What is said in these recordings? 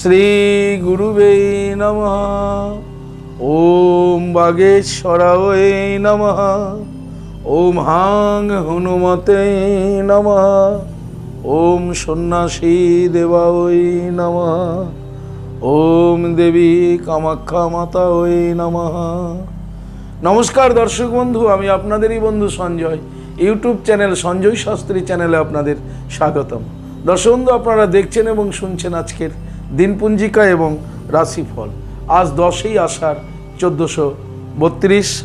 শ্রীগুরুবে নমঃ। ওম বাগেশ্বরায় নমঃ। ওম হাং হনুমতে নমঃ। ওম সন্ন্যাসী দেবায় নমঃ। ওম দেবী কামাখ্যা মাতা ওই নমঃ। নমস্কার দর্শক বন্ধু, আমি আপনাদেরই বন্ধু সঞ্জয়। ইউটিউব চ্যানেল সঞ্জয় শাস্ত্রী চ্যানেলে আপনাদের স্বাগতম। দর্শক বন্ধু, আপনারা দেখছেন এবং শুনছেন আজকের দিনপুঞ্জিকা এবং রাশিফল। আজ দশই আষাঢ়, চোদ্দোশো বত্রিশ।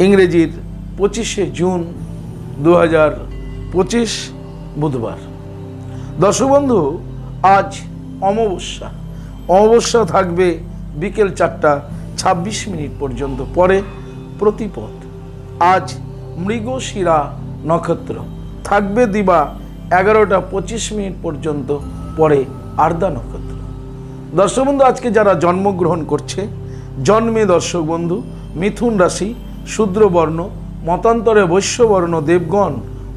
ইংরেজির পঁচিশে জুন দু হাজার পঁচিশ, বুধবার। দর্শক বন্ধু, আজ অমাবস্যা। অমাবস্যা থাকবে বিকেল চারটা ছাব্বিশ মিনিট পর্যন্ত পরে প্রতিপদ। আজ মৃগশিরা নক্ষত্র। থাকবে দিবা এগারোটা পঁচিশ মিনিট পর্যন্ত পরে আর্দা নক্ষত্র। দর্শক বন্ধু, আজকে যারা জন্মগ্রহণ করছে, জন্মে দর্শক বন্ধু, মিথুন রাশি, শূদ্রবর্ণ, মতান্তরে বৈশ্যবর্ণ দেবগণ,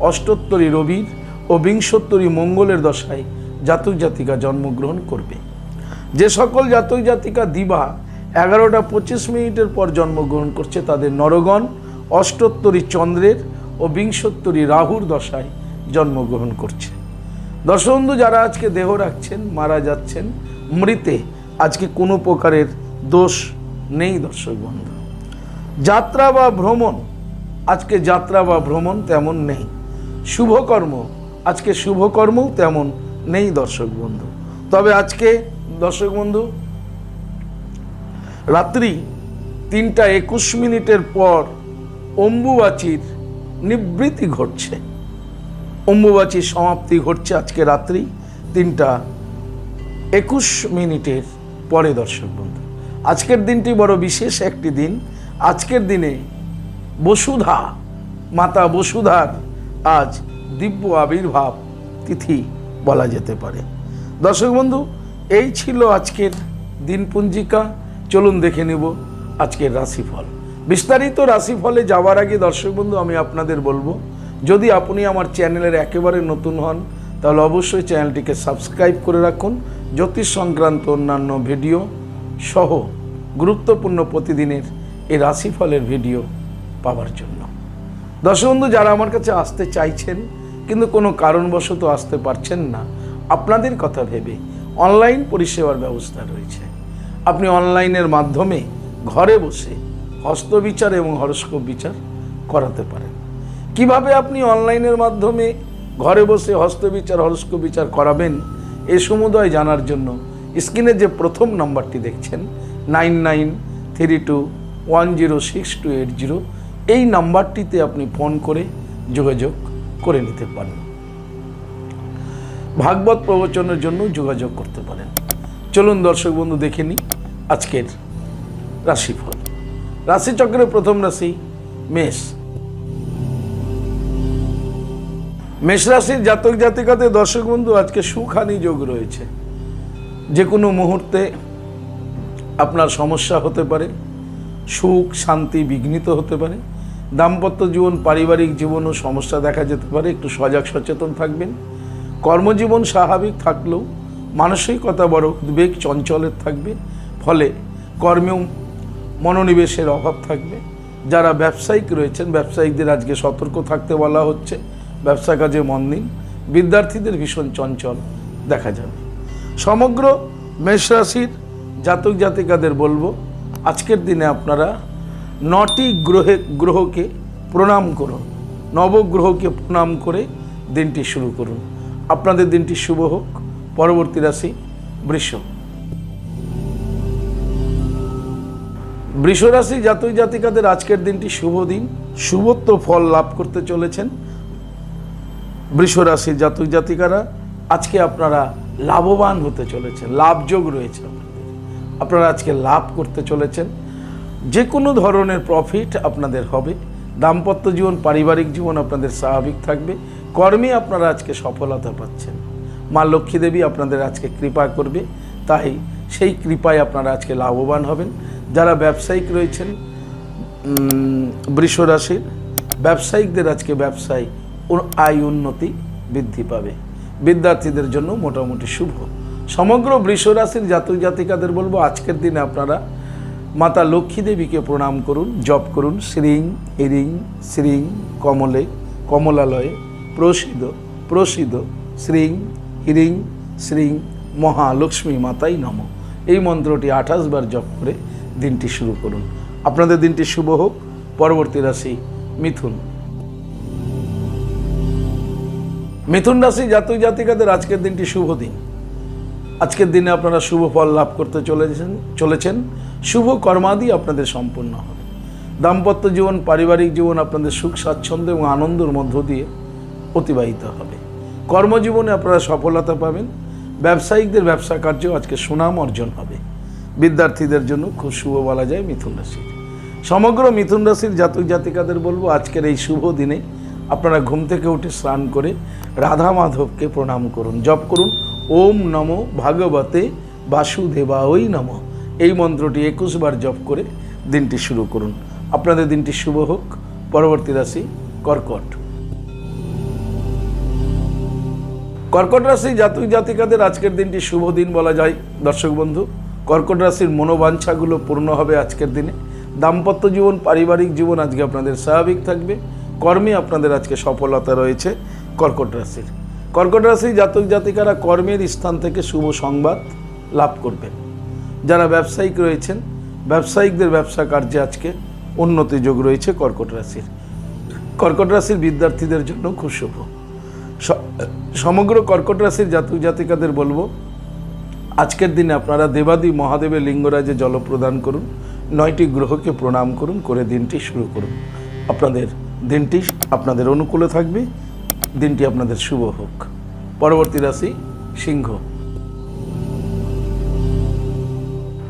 অষ্টোত্তরী রবির ও বিংশোত্তরী মঙ্গলের দশায় জাতক জাতিকা জন্মগ্রহণ করবে। যে সকল জাতক জাতিকা দিবা এগারোটা পঁচিশ মিনিটের পর জন্মগ্রহণ করছে, তাদের নরগণ, অষ্টোত্তরী চন্দ্রের ও বিংশোত্তরী রাহুর দশায় জন্মগ্রহণ করছে। দর্শবন্ধু, যারা আজকে দেহ রাখছেন, মারা যাচ্ছেন, মৃতে, আজকে কোনো প্রকারের দোষ নেই দর্শক বন্ধু যাত্রা বা ভ্রমণ, আজকে যাত্রা বা ভ্রমণ তেমন নেই। শুভকর্ম, আজকে শুভকর্মও তেমন নেই দর্শক বন্ধু তবে আজকে দর্শক বন্ধু রাত্রি তিনটা একুশ মিনিটের পর অম্বুবাচীর নিবৃত্তি ঘটছে। অম্বুবাচীর সমাপ্তি ঘটছে আজকে রাত্রি তিনটা একুশ মিনিটের পরে, দর্শক বন্ধু। আজকের দিনটি বড় বিশেষ একটি দিন। আজকের দিনে বসুধা, মাতা বসুধার আজ দিব্য আবির্ভাব তিথি বলা যেতে পারে। দর্শক বন্ধু, এই ছিল আজকের দিনপুঞ্জিকা চলুন দেখে নেব আজকের রাশিফল। বিস্তারিত রাশিফলে যাওয়ার আগে, দর্শক বন্ধু, আমি আপনাদের বলব যদি আপনি আমার চ্যানেলের একেবারে নতুন হন, তাহলে অবশ্যই চ্যানেলটিকে সাবস্ক্রাইব করে রাখুন। জ্যোতিষ সংক্রান্ত অন্যান্য ভিডিও সহ গুরুত্বপূর্ণ প্রতিদিনের এই রাশিফলের ভিডিও পাওয়ার জন্য। দর্শক বন্ধু যারা আমার কাছে আসতে চাইছেন, কিন্তু কোনো কারণবশত আসতে পারছেন না, আপনাদের কথা ভেবে অনলাইন পরিষেবার ব্যবস্থা রয়েছে। আপনি অনলাইনের মাধ্যমে ঘরে বসে হস্তবিচার এবং হরস্কোপ বিচার করাতে পারেন। কীভাবে আপনি অনলাইনের মাধ্যমে ঘরে বসে হস্তবিচার হরস্কোপ বিচার করাবেন, এ সমুদয় জানার জন্য স্ক্রিনে যে প্রথম নাম্বারটি দেখছেন, nine nine three two one zero six two eight zero, এই নাম্বারটিতে আপনি ফোন করে যোগাযোগ করে নিতে পারেন। ভাগবত প্রবচনের জন্য যোগাযোগ করতে পারেন। চলুন দর্শক বন্ধু, দেখে নিই আজকের রাশিফল। রাশিচক্রের প্রথম রাশি মেষ। মেষ রাশির জাতক জাতিকাতে দর্শক বন্ধু, আজকে সুখানি যোগ রয়েছে। যে কোনো মুহূর্তে আপনার সমস্যা হতে পারে, সুখ, শান্তি, বিঘ্নিত হতে পারে, দাম্পত্য জীবন, পারিবারিক জীবনও সমস্যা দেখা যেতে পারে, একটু সজাগ সচেতন থাকবেন। কর্মজীবন স্বাভাবিক থাকলেও মানসিকতা বড় উদ্বেগ চঞ্চলের থাকবে, ফলে কর্মেও মনোনিবেশের অভাব থাকবে। যারা ব্যবসায়িক রয়েছেন, ব্যবসায়িকদের আজকে সতর্ক থাকতে বলা হচ্ছে। ব্যবসা কাজে মন দিন, বিদ্যার্থীদের ভীষণ চঞ্চল দেখা যাবে। সমগ্র মেষ রাশির জাতক জাতিকাদের বলব, আজকের দিনে আপনারা নটি গ্রহে, গ্রহকে প্রণাম করুন, নবগ্রহকে প্রণাম করে দিনটি শুরু করুন। আপনাদের দিনটি শুভ হোক, পরবর্তী রাশি বৃষ। বৃষ রাশি জাতক জাতিকাদের আজকের দিনটি শুভ দিন, শুভত্ব ফল লাভ করতে চলেছেন। বৃষ রাশির জাতক জাতিকারা আজকে আপনারা লাভবান হতে চলেছেন লাভযোগ রয়েছে আপনারা আজকে লাভ করতে চলেছেন। যে কোনো ধরনের প্রফিট আপনাদের হবে। দাম্পত্য জীবন পারিবারিক জীবন আপনাদের স্বাভাবিক থাকবে। কর্মে আপনারা আজকে সফলতা পাচ্ছেন। মা লক্ষ্মী দেবী আপনাদের আজকে কৃপা করবে। তাই সেই কৃপায় আপনারা আজকে লাভবান হবেন। যারা ব্যবসায়িক রয়েছেন উম, বৃষ রাশির ব্যবসায়িকদের আজকে ব্যবসায় উ- আয় উন্নতি বৃদ্ধি পাবে। বিদ্যার্থীদের জন্য মোটামুটি শুভ। সমগ্র বৃষরাশির জাতক জাতিকাদের বলব, আজকের দিনে আপনারা মাতা লক্ষ্মী দেবীকে প্রণাম করুন, জপ করুন। শ্রীং হিরিং শ্রীং, কমলে, কমলালয়ে প্রসিদ প্রসিদ শ্রীং হিরিং শ্রীং, মহালক্ষ্মী মাতাই নম। এই মন্ত্রটি আঠাশ বার জপ করে দিনটি শুরু করুন। আপনাদের দিনটি শুভ হোক। পরবর্তী রাশি মিথুন। মিথুন রাশি জাতক জাতিকাদের আজকের দিনটি শুভ দিন। আজকের দিনে আপনারা শুভ ফল লাভ করতে চলেছেন চলেছেন। শুভ কর্মাদি আপনাদের সম্পূর্ণ হবে। দাম্পত্য জীবন, পারিবারিক জীবন আপনাদের সুখ, স্বাচ্ছন্দ্য এবং আনন্দের মধ্য দিয়ে অতিবাহিত হবে। কর্মজীবনে আপনারা সফলতা পাবেন। ব্যবসায়িকদের ব্যবসা কার্য আজকে সুনাম অর্জন হবে। বিদ্যার্থীদের জন্য খুব শুভ বলা যায় মিথুন রাশির। সমগ্র মিথুন রাশির জাতক জাতিকাদের বলব, আজকের এই শুভ দিনে আপনারা ঘুম থেকে উঠে স্নান করে রাধা মাধবকে প্রণাম করুন, জপ করুন। ওম নম ভাগবতে বাসুদেবাওই নম। এই মন্ত্রটি একুশ বার জপ করে দিনটি শুরু করুন। আপনাদের দিনটি শুভ হোক। পরবর্তী রাশি কর্কট। কর্কট রাশি জাতক জাতিকাদের আজকের দিনটি শুভ দিন বলা যায়। দর্শক বন্ধু, কর্কট রাশির মনোবাঞ্ছাগুলো পূর্ণ হবে আজকের দিনে। দাম্পত্য জীবন, পারিবারিক জীবন আজকে আপনাদের স্বাভাবিক থাকবে। কর্মে আপনাদের আজকে সফলতা রয়েছে কর্কট রাশির। কর্কট রাশি জাতক জাতিকারা কর্মের স্থান থেকে শুভ সংবাদ লাভ করবেন। যারা ব্যবসায়িক রয়েছেন, ব্যবসায়িকদের ব্যবসা কার্যে আজকে উন্নতি যোগ রয়েছে কর্কট রাশির। কর্কট রাশির বিদ্যার্থীদের জন্য খুব শুভ। সমগ্র কর্কট রাশির জাতক জাতিকাদের বলব, আজকের দিনে আপনারা দেবাদি মহাদেবের লিঙ্গরাজে জল প্রদান করুন, নয়টি গ্রহকে প্রণাম করুন, করে দিনটি শুরু করুন। আপনাদের দিনটি আপনাদের অনুকূলে থাকবে। দিনটি আপনাদের শুভ হোক। পরবর্তী রাশি সিংহ।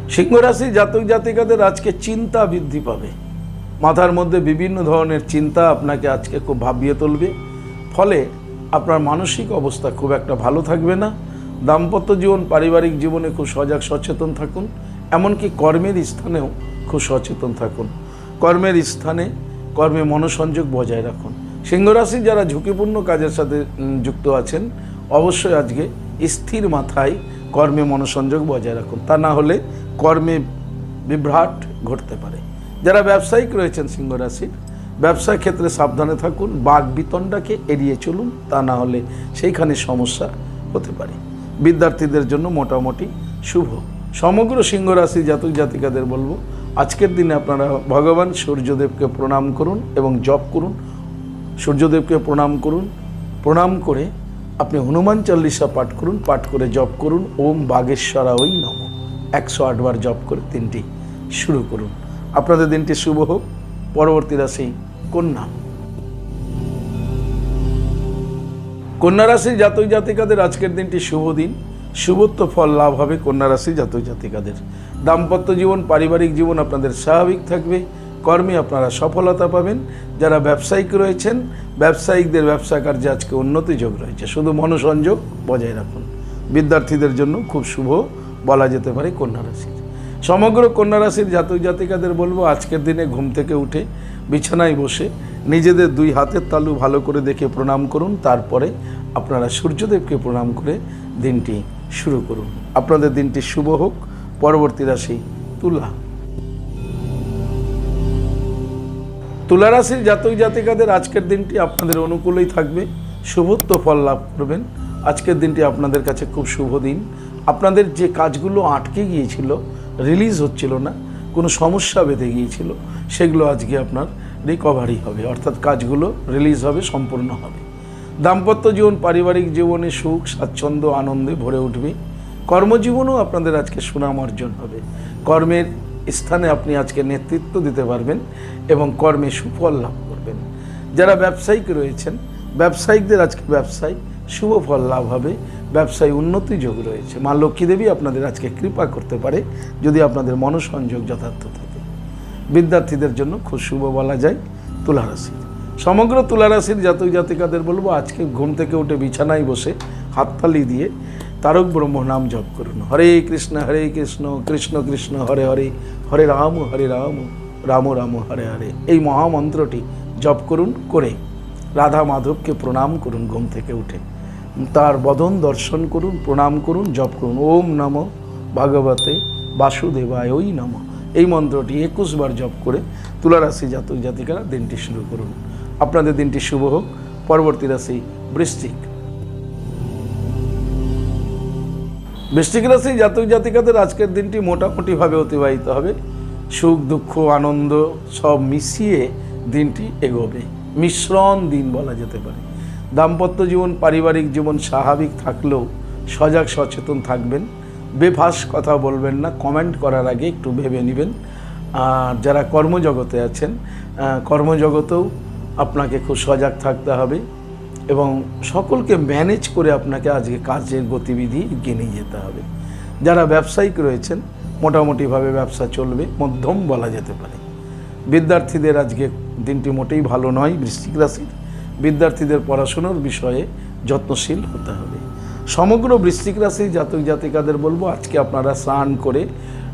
সিংহ রাশি জাতক জাতিকাদের আজকে চিন্তা বৃদ্ধি পাবে। মাথার মধ্যে বিভিন্ন ধরনের চিন্তা আপনাকে আজকে খুব ভাবিয়ে তুলবে। ফলে আপনার মানসিক অবস্থা খুব একটা ভালো থাকবে না। দাম্পত্য জীবন, পারিবারিক জীবনে খুব সজাগ সচেতন থাকুন। এমনকি কর্মের স্থানেও খুব সচেতন থাকুন। কর্মের স্থানে কর্মে মনোসংযোগ বজায় রাখুন। সিংহরাশি যারা ঝুঁকিপূর্ণ কাজের সাথে যুক্ত আছেন, অবশ্যই আজকে স্থির মাথায় কর্মে মনোসংযোগ বজায় রাখুন। তা না হলে কর্মে বিভ্রাট ঘটতে পারে। যারা ব্যবসায়িক রয়েছেন সিংহ রাশির ব্যবসার ক্ষেত্রে সাবধানে থাকুন বাঘ বিতণ্ডাকে এড়িয়ে চলুন, তা না হলে সেইখানে সমস্যা হতে পারে। বিদ্যার্থীদের জন্য মোটামুটি শুভ। সমগ্র সিংহ রাশি জাতক জাতিকাদের বলব আজকের দিনে আপনারা ভগবান সূর্যদেবকে প্রণাম করুন এবং জপ করুন। সূর্যদেবকে প্রণাম করুন। প্রণাম করে আপনি হনুমান চল্লিশা পাঠ করুন, পাঠ করে জপ করুন। ওম বাগেশ্বরা ওই নম। একশো আটবার জপ করে দিনটি শুরু করুন। আপনাদের দিনটি শুভ হোক। পরবর্তী রাশি কন্যা। কন্যা রাশির জাতক জাতিকাদের আজকের দিনটি শুভ দিন। শুভত্ব ফল লাভ হবে কন্যা রাশি জাতক জাতিকাদের। দাম্পত্য জীবন, পারিবারিক জীবন আপনাদের স্বাভাবিক থাকবে। কর্মে আপনারা সফলতা পাবেন। যারা ব্যবসায়িক রয়েছেন, ব্যবসায়িকদের ব্যবসা কার্যে আজকে উন্নতি যোগ রয়েছে। শুধু মনোসংযোগ বজায় রাখুন। বিদ্যার্থীদের জন্য খুব শুভ বলা যেতে পারে কন্যা রাশির। সমগ্র কন্যা রাশির জাতক জাতিকাদের বলব, আজকের দিনে ঘুম থেকে উঠে বিছানায় বসে নিজেদের দুই হাতের তালু ভালো করে দেখে প্রণাম করুন। তারপরে আপনারা সূর্যদেবকে প্রণাম করে দিনটি শুরু করুন। আপনাদের দিনটি শুভ হোক। পরবর্তী রাশি তুলা। তুলা রাশির জাতক জাতিকাদের আজকের দিনটি আপনাদের অনুকূলেই থাকবে। শুভত্ব ফল লাভ করবেন। আজকের দিনটি আপনাদের কাছে খুব শুভ দিন। আপনাদের যে কাজগুলো আটকে গিয়েছিল রিলিজ হচ্ছিল না, কোনো সমস্যা বেঁধে গিয়েছিল, সেগুলো আজকে আপনার রিকভারি হবে। অর্থাৎ কাজগুলো রিলিজ হবে, সম্পূর্ণ হবে। দাম্পত্য জীবন, পারিবারিক জীবনে সুখ, স্বাচ্ছন্দ্য, আনন্দে ভরে উঠবে। কর্মজীবনও আপনাদের আজকে সুনাম অর্জন হবে। কর্মের স্থানে আপনি আজকে নেতৃত্ব দিতে পারবেন এবং কর্মে সুফল লাভ করবেন। যারা ব্যবসায়িক রয়েছেন, ব্যবসায়িকদের আজকে ব্যবসায় শুভ ফল লাভ হবে। ব্যবসায় উন্নতি যোগ রয়েছে। মা লক্ষ্মী দেবী আপনাদের আজকে কৃপা করতে পারে যদি আপনাদের মনোসংযোগ যথার্থ থাকে। বিদ্যার্থীদের জন্য খুব শুভ বলা যায় তুলা রাশি সমগ্র তুলা রাশির জাতক জাতিকাদের বলব, আজকে ঘুম থেকে উঠে বিছানায় বসে হাততালি দিয়ে তারক ব্রহ্ম নাম জপ করুন। হরে কৃষ্ণ হরে কৃষ্ণ কৃষ্ণ কৃষ্ণ, হরে হরে হরে রাম হরে রাম রাম রাম, হরে হরে। এই মহামন্ত্রটি জপ করুন, করে রাধা মাধবকে প্রণাম করুন ঘুম থেকে উঠে। তার বদন দর্শন করুন, প্রণাম করুন, জপ করুন। ওম নম ভাগবতে বাসুদেবায় ওই নম। এই মন্ত্রটি একুশ বার জপ করে তুলারাশি জাতক জাতিকারা দিনটি শুরু করুন। আপনাদের দিনটি শুভ হোক। পরবর্তী রাশি বৃশ্চিক। বৃশ্চিক রাশি জাতক জাতিকাদের আজকের দিনটি মোটামুটিভাবে অতিবাহিত হবে। সুখ, দুঃখ, আনন্দ সব মিশিয়ে দিনটি এগোবে। মিশ্রণ দিন বলা যেতে পারে। দাম্পত্য জীবন, পারিবারিক জীবন স্বাভাবিক থাকলেও সজাগ, সচেতন থাকবেন। বেফাস কথা বলবেন না। কমেন্ট করার আগে একটু ভেবে নেবেন। আর যারা কর্মজগতে আছেন কর্মজগতেও আপনাকে খুব সজাগ থাকতে হবে এবং সকলকে ম্যানেজ করে আপনাকে আজকে কাজের গতিবিধি এগিয়ে নিয়ে যেতে হবে। যারা ব্যবসায়িক রয়েছেন, মোটামুটিভাবে ব্যবসা চলবে, মধ্যম বলা যেতে পারে। বিদ্যার্থীদের আজকে দিনটি মোটেই ভালো নয়, বৃশ্চিক রাশির। বিদ্যার্থীদের পড়াশুনোর বিষয়ে যত্নশীল হতে হবে। সমগ্র বৃশ্চিক রাশির জাতক জাতিকাদের বলব, আজকে আপনারা স্নান করে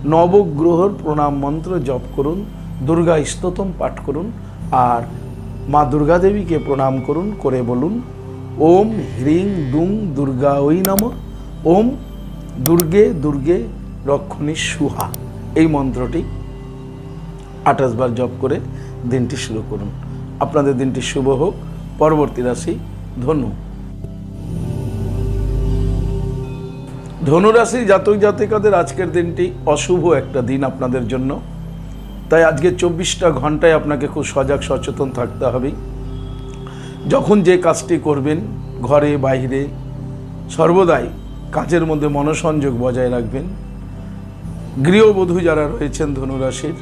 নবগ্রহর প্রণাম মন্ত্র জপ করুন, দুর্গা স্তোতম পাঠ করুন, আর মা দুর্গা দেবীকে প্রণাম করুন, করে বলুন, ওম হ্রিং দুং দুর্গা ওই নম, ওম দুর্গে দুর্গে রক্ষণী সুহা এই মন্ত্রটি আঠাশ বার জপ করে দিনটি শুরু করুন। আপনাদের দিনটি শুভ হোক, পরবর্তী রাশি ধনু। ধনুরাশি জাতক জাতিকাদের আজকের দিনটি অশুভ একটা দিন আপনাদের জন্য। তাই আজকে চব্বিশটা ঘন্টায় আপনাকে খুব সজাগ, সচেতন থাকতে হবে। যখন যে কাজটি করবেন, ঘরে, বাইরে, সর্বদাই কাজের মধ্যে মনসংযোগ বজায় রাখবেন। গৃহবধূ যারা রয়েছেন, ধনুরাশির,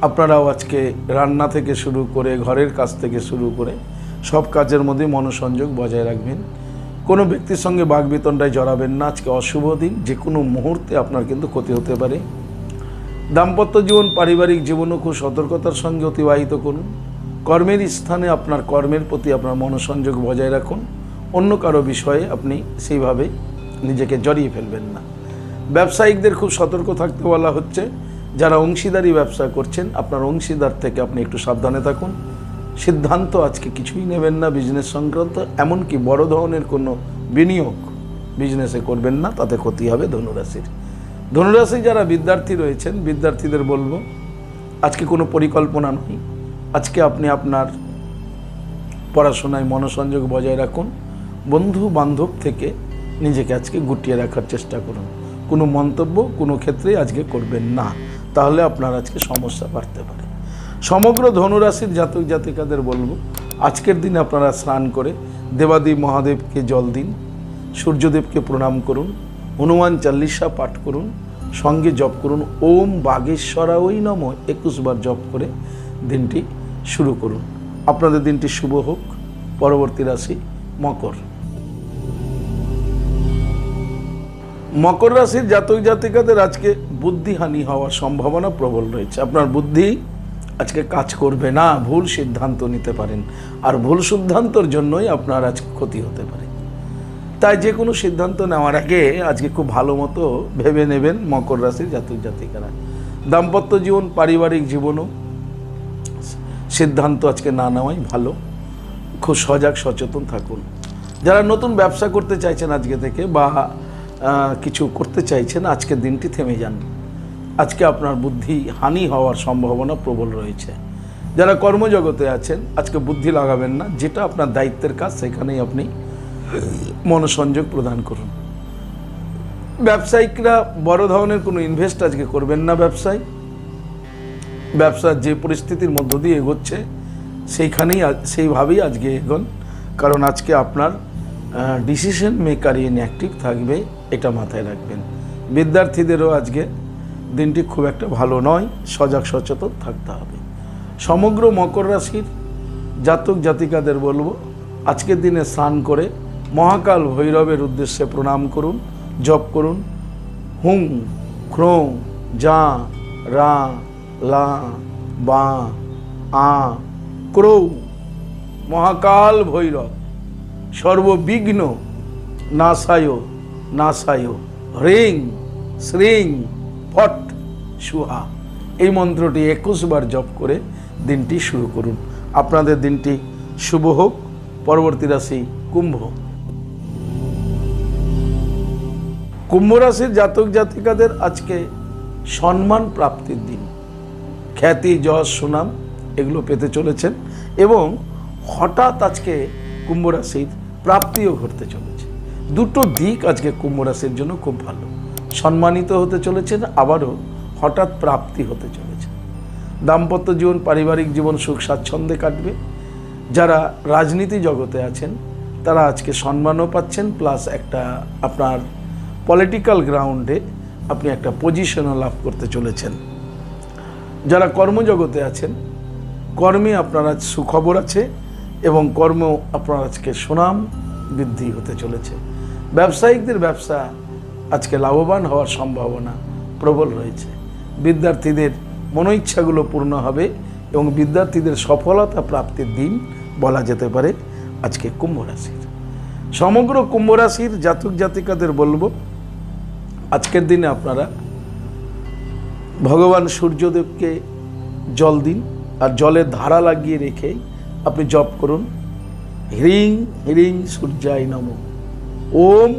আপনারাও আজকে রান্না থেকে শুরু করে, ঘরের কাজ থেকে শুরু করে সব কাজের মধ্যে মনসংযোগ বজায় রাখবেন। কোনো ব্যক্তির সঙ্গে বাগবিতণ্ডায় জড়াবেন না। আজকে অশুভ দিন যে কোনো মুহূর্তে আপনার কিন্তু ক্ষতি হতে পারে। দাম্পত্য জীবন, পারিবারিক জীবনও খুব সতর্কতার সঙ্গে অতিবাহিত করুন। কর্মের স্থানে আপনার কর্মের প্রতি আপনার মনোসংযোগ বজায় রাখুন। অন্য কারও বিষয়ে আপনি সেইভাবে নিজেকে জড়িয়ে ফেলবেন না। ব্যবসায়িকদের খুব সতর্ক থাকতে বলা হচ্ছে। যারা অংশীদারি ব্যবসা করছেন, আপনার অংশীদার থেকে আপনি একটু সাবধানে থাকুন। সিদ্ধান্ত আজকে কিছুই নেবেন না বিজনেস সংক্রান্ত, এমনকি বড় ধরনের কোনো বিনিয়োগ বিজনেসে করবেন না, তাতে ক্ষতি হবে ধনুরাশির। ধনুরাশি যারা বিদ্যার্থী রয়েছেন, বিদ্যার্থীদের বলব, আজকে কোনো পরিকল্পনা নয়। আজকে আপনি আপনার পড়াশোনায় মনোসংযোগ বজায় রাখুন। বন্ধু বান্ধব থেকে নিজেকে আজকে গুটিয়ে রাখার চেষ্টা করুন। কোনো মন্তব্য কোনো ক্ষেত্রে আজকে করবেন না। তাহলে আপনার আজকে সমস্যা বাড়তে পারে। সমগ্র ধনুরাশির জাতক জাতিকাদের বলব, আজকের দিন আপনারা স্নান করে দেবাদেব মহাদেবকে জল দিন, সূর্যদেবকে প্রণাম করুন হনুমান চাল্লিশা পাঠ করুন, সঙ্গে জপ করুন, ওম বাগেশ্বরা ওই নম, একুশ বার জপ করে দিনটি শুরু করুন। আপনাদের দিনটি শুভ হোক, পরবর্তী রাশি মকর। মকর রাশির জাতক জাতিকাদের আজকে বুদ্ধিহানি হওয়ার সম্ভাবনা প্রবল রয়েছে। আপনার বুদ্ধি আজকে কাজ করবে না, ভুল সিদ্ধান্ত নিতে পারেন। আর ভুল সিদ্ধান্তর জন্যই আপনার আজকে ক্ষতি হতে পারে। তাই যে কোনো সিদ্ধান্ত নেওয়ার আগে আজকে খুব ভালো মতো ভেবে নেবেন মকর রাশির জাতক জাতিকারা। দাম্পত্য জীবন, পারিবারিক জীবনও সিদ্ধান্ত আজকে না নেওয়াই ভালো। খুব সজাগ, সচেতন থাকুন। যারা নতুন ব্যবসা করতে চাইছেন আজকে থেকে বা কিছু করতে চাইছেন আজকের দিনটি থেমে যান। আজকে আপনার বুদ্ধি হানি হওয়ার সম্ভাবনা প্রবল রয়েছে। যারা কর্মজগতে আছেন, আজকে বুদ্ধি লাগাবেন না। যেটা আপনার দায়িত্বের কাজ, সেখানেই আপনি মনোসংযোগ প্রদান করুন। ব্যবসায়িকরা বড় ধরনের কোনো ইনভেস্ট আজকে করবেন না ব্যবসায়। ব্যবসার যে পরিস্থিতির মধ্য দিয়ে এগোচ্ছে, সেইখানেই সেইভাবেই আজকে এগোন। কারণ আজকে আপনার ডিসিশন মেকার ইন অ্যাক্টিভ থাকবে, এটা মাথায় রাখবেন। বিদ্যার্থীদেরও আজকে দিনটি খুব একটা ভালো নয়, সজাগ সচেতন থাকতে হবে। সমগ্র মকর রাশির জাতক জাতিকাদের বলব, আজকের দিনে স্নান করে মহাকাল ভৈরবের উদ্দেশ্যে প্রণাম করুন, জপ করুন। হুং, ক্রোং, যা, রা, লা, বা, আ, ক্রৌ। মহাকাল ভৈরব। সর্ববিঘ্ন, নাসায় নাসায়, হ্রিং, শ্রিং, ফট, সুহা। এই মন্ত্রটি একুশ বার জপ করে দিনটি শুরু করুন। আপনাদের দিনটি শুভ হোক। পরবর্তী রাশি কুম্ভ। কুম্ভ রাশির জাতক জাতিকাদের আজকে সম্মান প্রাপ্তির দিন। খ্যাতি, যশ, সুনাম এগুলো পেতে চলেছেন এবং হঠাৎ আজকে কুম্ভ রাশির প্রাপ্তিও ঘটতে চলেছে। দুটো দিক আজকে কুম্ভ রাশির জন্য খুব ভালো। সম্মানিত হতে চলেছেন, আবারও হঠাৎ প্রাপ্তি হতে চলেছে। দাম্পত্য জীবন, পারিবারিক জীবন, সুখ, স্বাচ্ছন্দ্যে কাটবে। যারা রাজনীতি জগতে আছেন, তারা আজকে সম্মানও পাচ্ছেন প্লাস একটা আপনার পলিটিক্যাল গ্রাউন্ডে আপনি একটা পজিশনও লাভ করতে চলেছেন। যারা কর্মজগতে আছেন, কর্মে আপনার আজ সুখবর আছে এবং কর্ম আপনার আজকে সুনাম বৃদ্ধি হতে চলেছে। ব্যবসায়িকদের ব্যবসা আজকে লাভবান হওয়ার সম্ভাবনা প্রবল রয়েছে। বিদ্যার্থীদের মনোইচ্ছাগুলো পূর্ণ হবে এবং বিদ্যার্থীদের সফলতা প্রাপ্তির দিন বলা যেতে পারে আজকে কুম্ভ রাশির। সমগ্র কুম্ভ রাশির জাতক জাতিকাদের বলব আজকের দিনে আপনারা ভগবান সূর্যদেবকে জল দিন আর জলের ধারা লাগিয়ে রেখে আপনি জপ করুন। হিরিং হিরিং সূর্যাই নম। ওম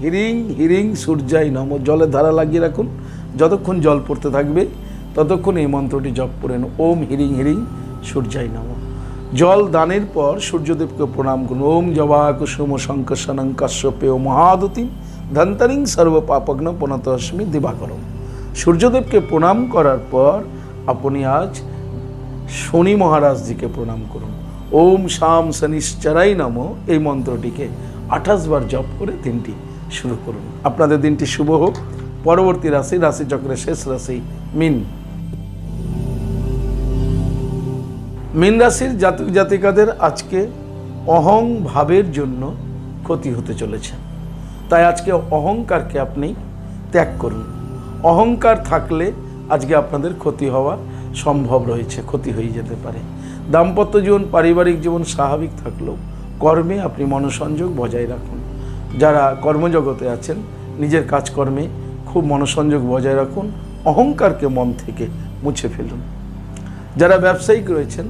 হিরিং হিরিং সূর্যাই নম। জলের ধারা লাগিয়ে রাখুন। যতক্ষণ জল পড়তে থাকবে, ততক্ষণ এই মন্ত্রটি জপ করেন। ওম হিরিং হিরিং সূর্যাই নম। জল দানের পর সূর্যদেবকে প্রণাম করুন। ওম জবা কুসুম শঙ্কর শঙ্কর্ষণং কাশ্যপেয় মহাদতিম। ধন্তরিং সর্ব পাপগ্ন প্রণতস্মি দিবাকরম। সূর্যদেবকে প্রণাম করার পর আপনি আজ শনি মহারাজজিকে প্রণাম করুন। ওম শাম শনিশ্চরাই নাম। এই মন্ত্রটিকে আঠাশ বার জপ করে দিনটি শুরু করুন। আপনাদের দিনটি শুভ হোক। পরবর্তী রাশি, রাশিচক্রের শেষ রাশি, মিন। মিন রাশির জাতক জাতিকাদের আজকে অহং ভাবের জন্য ক্ষতি হতে চলেছে। তাই আজকে অহংকারকে আপনি ত্যাগ করুন। অহংকার থাকলে আজকে আপনাদের ক্ষতি হওয়া সম্ভব রয়েছে, ক্ষতি হয়ে যেতে পারে। দাম্পত্য জীবন, পারিবারিক জীবন স্বাভাবিক থাকলেও কর্মে আপনি মনসংযোগ বজায় রাখুন। যারা কর্মজগতে আছেন, নিজের কাজকর্মে খুব মনসংযোগ বজায় রাখুন। অহংকারকে মন থেকে মুছে ফেলুন। যারা ব্যবসায়িক রয়েছেন,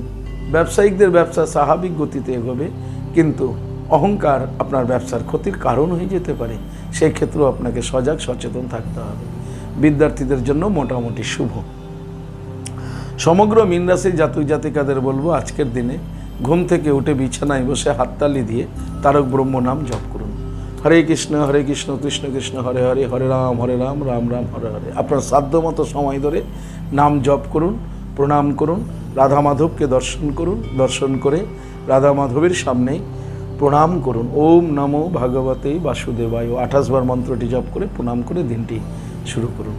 ব্যবসায়িকদের ব্যবসা স্বাভাবিক গতিতে এগোবে, কিন্তু অহংকার আপনার ব্যবসার ক্ষতির কারণ হয়ে যেতে পারে। সেই ক্ষেত্রেও আপনাকে সজাগ, সচেতন থাকতে হবে। বিদ্যার্থীদের জন্য মোটামুটি শুভ। সমগ্র মীন রাশির জাতক জাতিকাদের বলব, আজকের দিনে ঘুম থেকে উঠে বিছানায় বসে হাততালি দিয়ে তারক ব্রহ্ম নাম জপ করুন। হরে কৃষ্ণ হরে কৃষ্ণ কৃষ্ণ কৃষ্ণ, হরে হরে হরে রাম হরে রাম রাম রাম, হরে হরে। আপনার সাধ্য মতো সময় ধরে নাম জপ করুন, প্রণাম করুন, রাধা মাধবকে দর্শন করুন, দর্শন করে রাধা মাধবের সামনে প্রণাম করুন। ওম নমো ভাগবতে বাসুদেবায়। আঠাশ বার মন্ত্রটি জপ করে প্রণাম করে দিনটি শুরু করুন।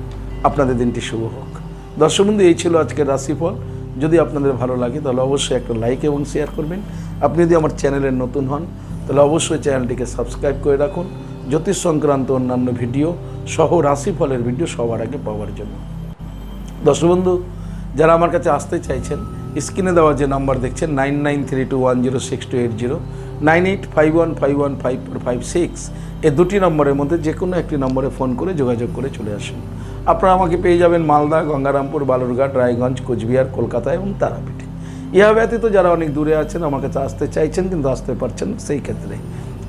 আপনাদের দিনটি শুভ হোক। দর্শক বন্ধু এই ছিল আজকের রাশিফল। যদি আপনাদের ভালো লাগে, তাহলে অবশ্যই একটা লাইক এবং শেয়ার করবেন। আপনি যদি আমার চ্যানেলের নতুন হন, তাহলে অবশ্যই চ্যানেলটিকে সাবস্ক্রাইব করে রাখুন। জ্যোতিষ সংক্রান্ত অন্যান্য ভিডিও সহ রাশিফলের ভিডিও সবার আগে পাওয়ার জন্য। দর্শক বন্ধু যারা আমার কাছে আসতে চাইছেন স্ক্রিনে দেওয়া যে নাম্বার দেখছেন nine nine three two one zero six two eight zero nine eight five one five one five four five six এ দুটি নম্বরের মধ্যে যে কোনো একটি নম্বরে ফোন করে যোগাযোগ করে চলে আসুন। আপনারা আমাকে পেয়ে যাবেন মালদা, গঙ্গারামপুর, বালুরঘাট, রায়গঞ্জ, কোচবিহার, কলকাতা এবং তারাপীঠে। ইহা ব্যতীত যারা অনেক দূরে আছেন, আমাকে তো আসতে চাইছেন কিন্তু আসতে পারছেন সেই ক্ষেত্রে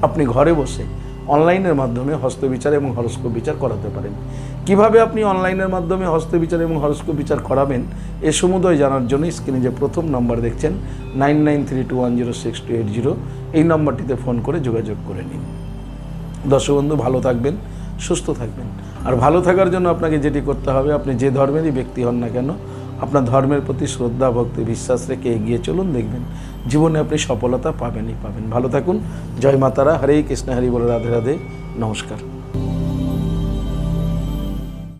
আপনি ঘরে বসে অনলাইনের মাধ্যমে হস্তবিচার এবং হরস্কোপ বিচার করাতে পারেন। কীভাবে আপনি অনলাইনের মাধ্যমে হস্তবিচার এবং হরস্কোপ বিচার করাবেন, এ সমুদয় জানার জন্য স্ক্রিনে যে প্রথম নাম্বার দেখছেন, nine nine three two one zero six two eight zero, এই নাম্বারটিতে ফোন করে যোগাযোগ করে নিন। দর্শক বন্ধু, ভালো থাকবেন, সুস্থ থাকবেন। আর ভালো থাকার জন্য আপনাকে যেটি করতে হবে, আপনি যে ধর্মেরই ব্যক্তি হন না কেন আপনার ধর্মের প্রতি শ্রদ্ধা, ভক্তি, বিশ্বাস রেখে এগিয়ে চলুন, দেখবেন জীবনে আপনি সফলতা পাবেনই পাবেন। ভালো থাকুন। জয় মাতারা। হরে কৃষ্ণ, হরি বলে, রাধে রাধে। নমস্কার।